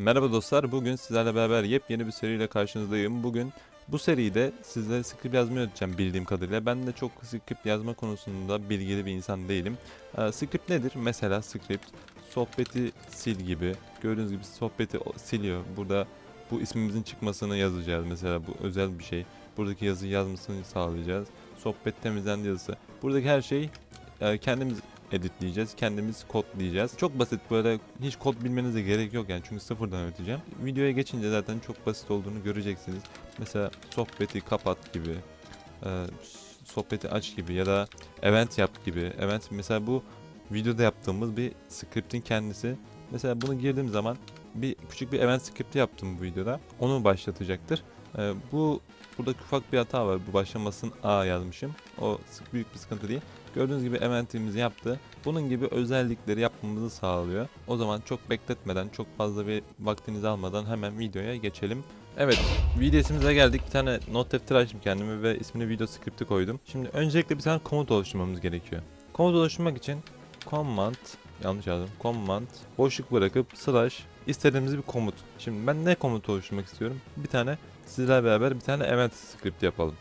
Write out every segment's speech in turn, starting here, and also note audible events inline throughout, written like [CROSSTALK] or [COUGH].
Merhaba dostlar, bugün sizlerle beraber yepyeni bir seriyle karşınızdayım. Bugün bu seride sizlere script yazmayı öğreteceğim bildiğim kadarıyla. Ben de çok script yazma konusunda bilgili bir insan değilim. Ee, script nedir? Mesela script sohbeti sil gibi. Gördüğünüz gibi sohbeti siliyor. Burada bu ismimizin çıkmasını yazacağız mesela bu özel bir şey. Buradaki yazıyı yazmasını sağlayacağız. Sohbet temizlendi yazısı. Buradaki her şey e, kendimiz editleyeceğiz. Kendimiz kodlayacağız. Çok basit böyle hiç kod bilmenize gerek yok yani çünkü sıfırdan öğreteceğim. Videoya geçince zaten çok basit olduğunu göreceksiniz. Mesela sohbeti kapat gibi, e, sohbeti aç gibi ya da event yap gibi. Event mesela bu videoda yaptığımız bir script'in kendisi. Mesela bunu girdiğim zaman bir küçük bir event script'i yaptım bu videoda. Onu başlatacaktır. E, bu burada ufak bir hata var. Bu başlamasın A yazmışım. O büyük bir sıkıntı değil. Gördüğünüz gibi eventimizi yaptı. Bunun gibi özellikleri yapmamızı sağlıyor. O zaman çok bekletmeden, çok fazla bir vaktinizi almadan hemen videoya geçelim. Evet, videosumuza geldik. Bir tane not defteri açtım kendime ve ismini video script'i koydum. Şimdi öncelikle bir tane komut oluşturmamız gerekiyor. Komut oluşturmak için command, yanlış yazdım, command, boşluk bırakıp slash istediğimiz bir komut. Şimdi ben ne komut oluşturmak istiyorum? Bir tane sizlerle beraber bir tane event script yapalım.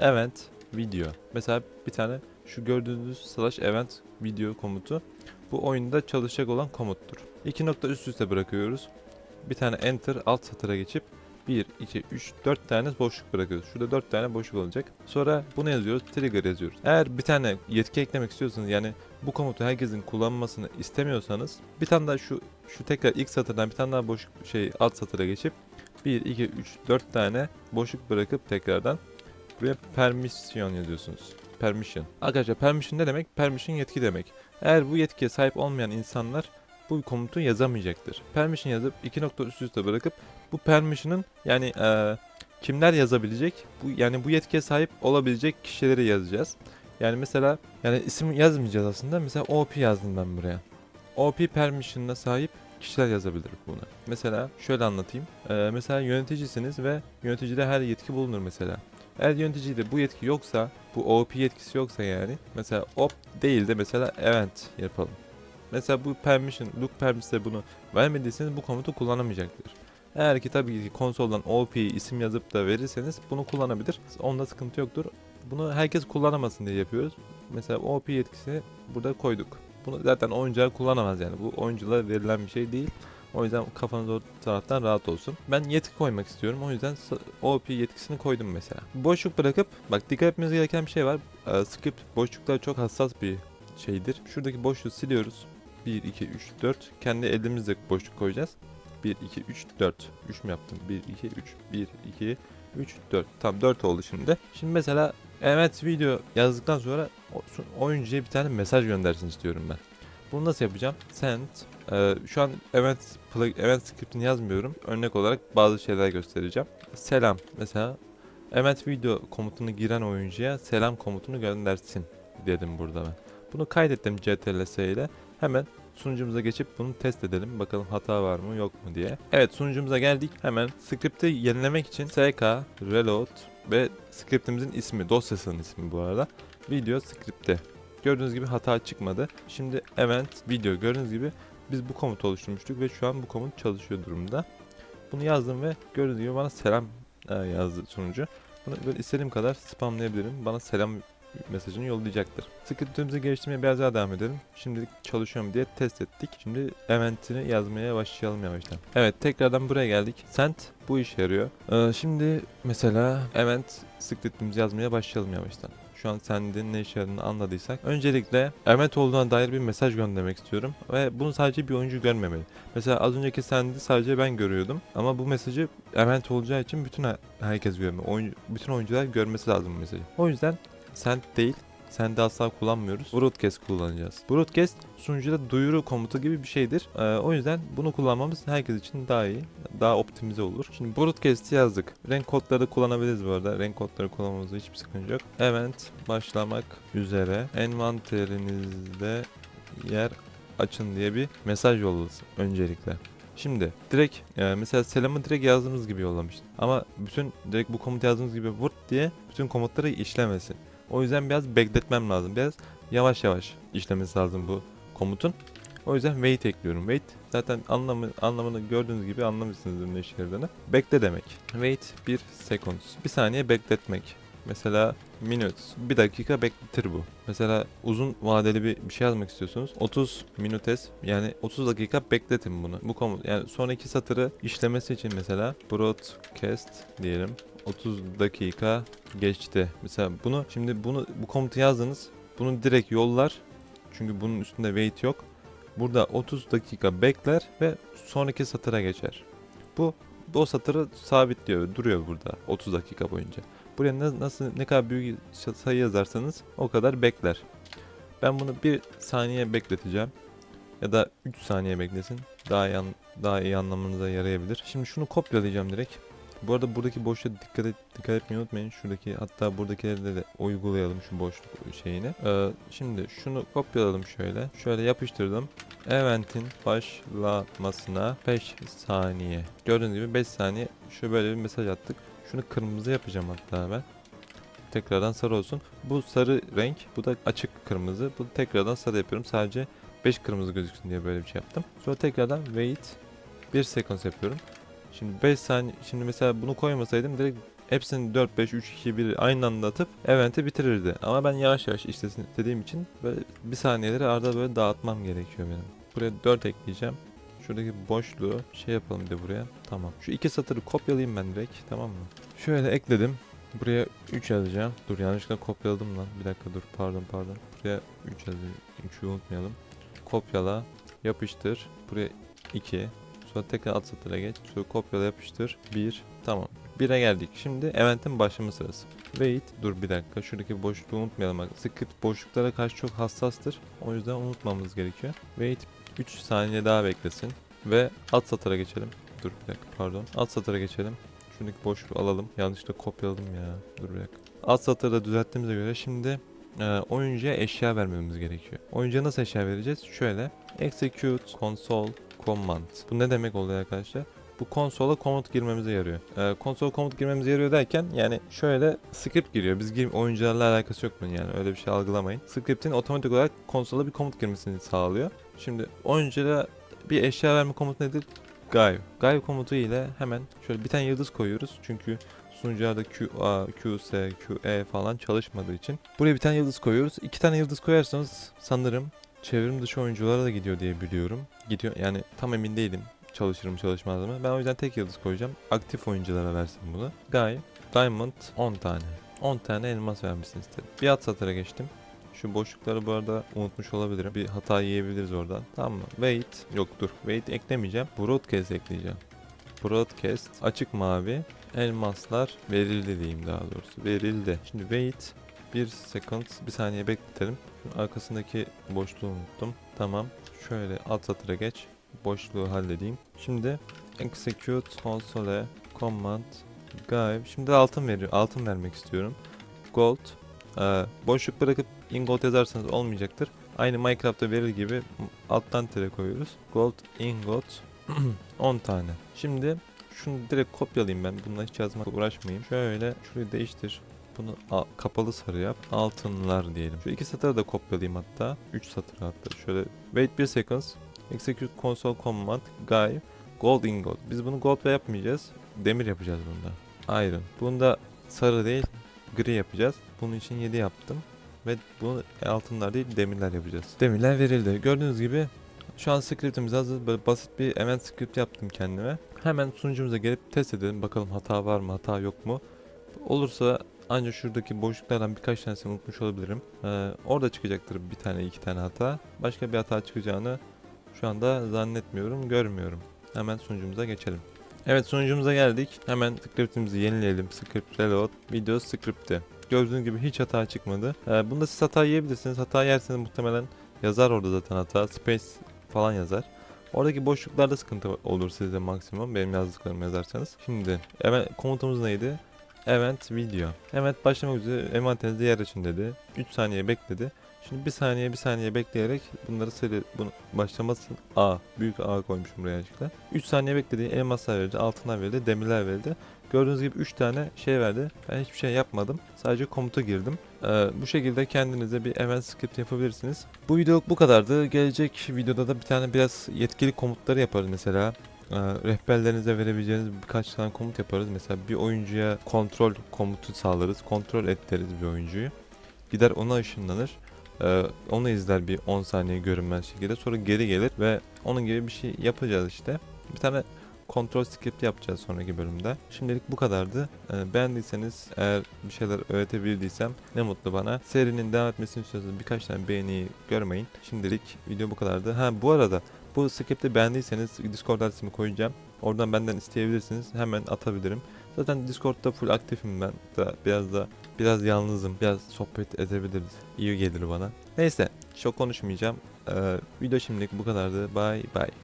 Event, video. Mesela bir tane şu gördüğünüz slash event video komutu bu oyunda çalışacak olan komuttur. İki nokta üst üste bırakıyoruz. Bir tane enter alt satıra geçip 1, 2, 3, 4 tane boşluk bırakıyoruz. Şurada 4 tane boşluk olacak. Sonra bunu yazıyoruz. Trigger yazıyoruz. Eğer bir tane yetki eklemek istiyorsanız yani bu komutu herkesin kullanmasını istemiyorsanız bir tane daha şu şu tekrar ilk satırdan bir tane daha boşluk şey alt satıra geçip 1, 2, 3, 4 tane boşluk bırakıp tekrardan buraya permission yazıyorsunuz permission. Arkadaşlar permission ne demek? Permission yetki demek. Eğer bu yetkiye sahip olmayan insanlar bu komutu yazamayacaktır. Permission yazıp iki nokta üst üste bırakıp bu permission'ın yani eee, kimler yazabilecek? Bu yani bu yetkiye sahip olabilecek kişileri yazacağız. Yani mesela yani isim yazmayacağız aslında. Mesela OP yazdım ben buraya. OP permission'ına sahip kişiler yazabilir bunu. Mesela şöyle anlatayım. Eee, mesela yöneticisiniz ve yöneticide her yetki bulunur mesela. Eğer yöneticide bu yetki yoksa, bu OP yetkisi yoksa yani, mesela op değil de mesela event yapalım. Mesela bu permission, look permission'e bunu vermediyseniz bu komutu kullanamayacaktır. Eğer ki tabii ki konsoldan OP isim yazıp da verirseniz bunu kullanabilir. Onda sıkıntı yoktur. Bunu herkes kullanamasın diye yapıyoruz. Mesela OP yetkisini burada koyduk. Bunu zaten oyuncular kullanamaz yani. Bu oyunculara verilen bir şey değil. O yüzden kafanız o taraftan rahat olsun. Ben yetki koymak istiyorum. O yüzden OP yetkisini koydum mesela. Boşluk bırakıp bak dikkat etmeniz gereken bir şey var. Ee, script boşluklar çok hassas bir şeydir. Şuradaki boşluğu siliyoruz. 1, 2, 3, 4. Kendi elimizle boşluk koyacağız. 1, 2, 3, 4. 3 mü yaptım? 1, 2, 3. 1, 2, 3, 4. Tam 4 oldu şimdi. Şimdi mesela evet video yazdıktan sonra oyuncuya bir tane mesaj göndersin istiyorum ben. Bunu nasıl yapacağım? Send. Ee, şu an event, plug, event scriptini yazmıyorum. Örnek olarak bazı şeyler göstereceğim. Selam. Mesela event video komutunu giren oyuncuya selam komutunu göndersin dedim burada ben. Bunu kaydettim CTRL-S ile. Hemen sunucumuza geçip bunu test edelim. Bakalım hata var mı yok mu diye. Evet sunucumuza geldik. Hemen script'i yenilemek için sk reload ve scriptimizin ismi, dosyasının ismi bu arada. Video script'te. Gördüğünüz gibi hata çıkmadı. Şimdi event video gördüğünüz gibi biz bu komutu oluşturmuştuk ve şu an bu komut çalışıyor durumda. Bunu yazdım ve gördüğünüz gibi bana selam e, yazdı sunucu. Bunu böyle istediğim kadar spamlayabilirim. Bana selam mesajını yollayacaktır. Scriptimizi geliştirmeye biraz daha devam edelim. Şimdilik çalışıyor mu diye test ettik. Şimdi eventini yazmaya başlayalım yavaştan. Evet tekrardan buraya geldik. Send bu işe yarıyor. Ee, şimdi mesela event scriptimizi yazmaya başlayalım yavaştan. Şu an sendin ne işe yaradığını anladıysak. Öncelikle event olduğuna dair bir mesaj göndermek istiyorum. Ve bunu sadece bir oyuncu görmemeli. Mesela az önceki sendi sadece ben görüyordum. Ama bu mesajı event olacağı için bütün her- herkes görmeli. Oyuncu, bütün oyuncular görmesi lazım bu mesajı. O yüzden send değil, sende asla kullanmıyoruz. Broadcast kullanacağız. Broadcast sunucuda duyuru komutu gibi bir şeydir. Ee, o yüzden bunu kullanmamız herkes için daha iyi, daha optimize olur. Şimdi broadcast'i yazdık. Renk kodları kullanabiliriz bu arada. Renk kodları kullanmamızda hiçbir sıkıntı yok. Event başlamak üzere envanterinizde yer açın diye bir mesaj yollasın öncelikle. Şimdi direkt e, mesela selamı direkt yazdığımız gibi yollamıştım. Ama bütün direkt bu komut yazdığımız gibi vurt diye bütün komutları işlemesin. O yüzden biraz bekletmem lazım. Biraz yavaş yavaş işlemesi lazım bu komutun. O yüzden wait ekliyorum. Wait zaten anlamı anlamını gördüğünüz gibi anlamışsınızdır ne işe. Bekle demek. Wait 1 seconds. Bir saniye bekletmek. Mesela minutes. Bir dakika bekletir bu. Mesela uzun vadeli bir, bir şey yazmak istiyorsunuz. 30 minutes yani 30 dakika bekletin bunu. Bu komut yani sonraki satırı işlemesi için mesela broadcast diyelim. 30 dakika geçti. Mesela bunu şimdi bunu bu komutu yazdınız. Bunu direkt yollar. Çünkü bunun üstünde wait yok. Burada 30 dakika bekler ve sonraki satıra geçer. Bu o satırı sabitliyor, duruyor burada 30 dakika boyunca. Buraya na- nasıl ne kadar büyük sayı yazarsanız o kadar bekler. Ben bunu bir saniye bekleteceğim ya da 3 saniye beklesin. Daha iyi, daha iyi anlamanıza yarayabilir. Şimdi şunu kopyalayacağım direkt. Bu arada buradaki boşluğa dikkat, et, dikkat etmeyi unutmayın. Şuradaki hatta buradakileri de uygulayalım şu boşluk şeyini. Ee, şimdi şunu kopyaladım şöyle. Şöyle yapıştırdım. Event'in başlamasına 5 saniye. Gördüğünüz gibi 5 saniye şu böyle bir mesaj attık. Şunu kırmızı yapacağım hatta ben. Tekrardan sarı olsun. Bu sarı renk, bu da açık kırmızı. Bu tekrardan sarı yapıyorum. Sadece 5 kırmızı gözüksün diye böyle bir şey yaptım. Sonra tekrardan wait 1 seconds yapıyorum. Şimdi 5 saniye şimdi mesela bunu koymasaydım direkt hepsini 4 5 3 2 1 aynı anda atıp eventi bitirirdi. Ama ben yavaş yavaş işlesin dediğim için böyle bir saniyeleri arada böyle dağıtmam gerekiyor benim. Buraya 4 ekleyeceğim. Şuradaki boşluğu şey yapalım bir de buraya. Tamam. Şu iki satırı kopyalayayım ben direkt. Tamam mı? Şöyle ekledim. Buraya 3 yazacağım. Dur yanlışlıkla kopyaladım lan. Bir dakika dur. Pardon pardon. Buraya 3 yazacağım. 3'ü unutmayalım. Kopyala. Yapıştır. Buraya 2. Sonra tekrar alt satıra geç. Sonra kopyala yapıştır. 1. Tamam. 1'e geldik. Şimdi eventin başlama sırası. Wait. Dur bir dakika. Şuradaki boşluğu unutmayalım. Bak. Script boşluklara karşı çok hassastır. O yüzden unutmamamız gerekiyor. Wait 3 saniye daha beklesin. Ve alt satıra geçelim. Dur bir dakika pardon. Alt satıra geçelim. Şuradaki boşluğu alalım. Yanlışlıkla kopyaladım ya. Dur bir dakika. Alt satırda düzelttiğimize göre şimdi e, oyuncuya eşya vermemiz gerekiyor. Oyuncuya nasıl eşya vereceğiz? Şöyle. Execute console command. Bu ne demek oluyor arkadaşlar? Bu konsola komut girmemize yarıyor. Ee, konsola komut girmemize yarıyor derken yani şöyle script giriyor. Biz gir oyuncularla alakası yok bunun yani öyle bir şey algılamayın. Script'in otomatik olarak konsola bir komut girmesini sağlıyor. Şimdi oyuncuya bir eşya verme komutu nedir? Gayv. Gayv komutu ile hemen şöyle bir tane yıldız koyuyoruz. Çünkü sunucularda QA, QS, QE falan çalışmadığı için. Buraya bir tane yıldız koyuyoruz. İki tane yıldız koyarsanız sanırım çevrim dışı oyunculara da gidiyor diye biliyorum. Gidiyor yani tam emin değilim çalışırım çalışmaz mı. Ben o yüzden tek yıldız koyacağım. Aktif oyunculara versin bunu. Guy, Diamond 10 tane. 10 tane elmas vermesini istedim. Bir alt satıra geçtim. Şu boşlukları bu arada unutmuş olabilirim. Bir hata yiyebiliriz oradan. Tamam mı? Wait. Yok dur. Wait eklemeyeceğim. Broadcast ekleyeceğim. Broadcast. Açık mavi. Elmaslar verildi diyeyim daha doğrusu. Verildi. Şimdi wait. Bir second. Bir saniye bekletelim. Arkasındaki boşluğu unuttum. Tamam. Şöyle alt satıra geç. Boşluğu halledeyim. Şimdi execute console command guide. Şimdi altın veriyor. Altın vermek istiyorum. Gold. Ee, boşluk bırakıp ingot yazarsanız olmayacaktır. Aynı Minecraft'ta verir gibi alttan tere koyuyoruz. Gold ingot [CLEARS THROAT] 10 tane. Şimdi şunu direkt kopyalayayım ben. Bununla hiç yazmak uğraşmayayım. Şöyle şurayı değiştir. Bunu kapalı sarı yap. Altınlar diyelim. Şu iki satırı da kopyalayayım hatta. 3 satır hatta. Şöyle wait bir seconds. Execute console command guy gold ingot. Biz bunu gold yapmayacağız. Demir yapacağız bunda. Iron. Bunda sarı değil gri yapacağız. Bunun için 7 yaptım. Ve bunu altınlar değil demirler yapacağız. Demirler verildi. Gördüğünüz gibi şu an scriptimiz hazır. Böyle basit bir event script yaptım kendime. Hemen sunucumuza gelip test edelim. Bakalım hata var mı, hata yok mu? Olursa ancak şuradaki boşluklardan birkaç tanesini unutmuş olabilirim. Ee, orada çıkacaktır bir tane iki tane hata. Başka bir hata çıkacağını şu anda zannetmiyorum, görmüyorum. Hemen sunucumuza geçelim. Evet sunucumuza geldik. Hemen scriptimizi yenileyelim. Script reload video script'i. Gördüğünüz gibi hiç hata çıkmadı. Ee, bunda siz hata yiyebilirsiniz. Hata yerseniz muhtemelen yazar orada zaten hata. Space falan yazar. Oradaki boşluklarda sıkıntı olur sizde maksimum. Benim yazdıklarımı yazarsanız. Şimdi evet komutumuz neydi? Event video. Event başlamak üzere envanterinizde yer açın dedi. 3 saniye bekledi. Şimdi bir saniye bir saniye bekleyerek bunları seri bunu başlamasın. A. Büyük A koymuşum buraya yanlışlıkla. 3 saniye beklediği elmaslar verildi, altınlar verildi, demirler verildi. Gördüğünüz gibi 3 tane şey verdi. Ben hiçbir şey yapmadım. Sadece komuta girdim. Ee, bu şekilde kendinize bir event script yapabilirsiniz. Bu video bu kadardı. Gelecek videoda da bir tane biraz yetkili komutları yaparız mesela. Ee, rehberlerinize verebileceğiniz birkaç tane komut yaparız. Mesela bir oyuncuya kontrol komutu sağlarız. Kontrol et deriz bir oyuncuyu. Gider ona ışınlanır. Ee, onu izler bir 10 saniye görünmez şekilde. Sonra geri gelir ve onun gibi bir şey yapacağız işte. Bir tane kontrol script yapacağız sonraki bölümde. Şimdilik bu kadardı. Ee, beğendiyseniz eğer bir şeyler öğretebildiysem ne mutlu bana. Serinin devam etmesini istiyorsanız birkaç tane beğeniyi görmeyin. Şimdilik video bu kadardı. Ha bu arada bu script'i beğendiyseniz Discord adresimi koyacağım. Oradan benden isteyebilirsiniz. Hemen atabilirim. Zaten Discord'da full aktifim ben. Da biraz da biraz yalnızım. Biraz sohbet edebiliriz. İyi gelir bana. Neyse çok konuşmayacağım. Ee, video şimdilik bu kadardı. Bye bye.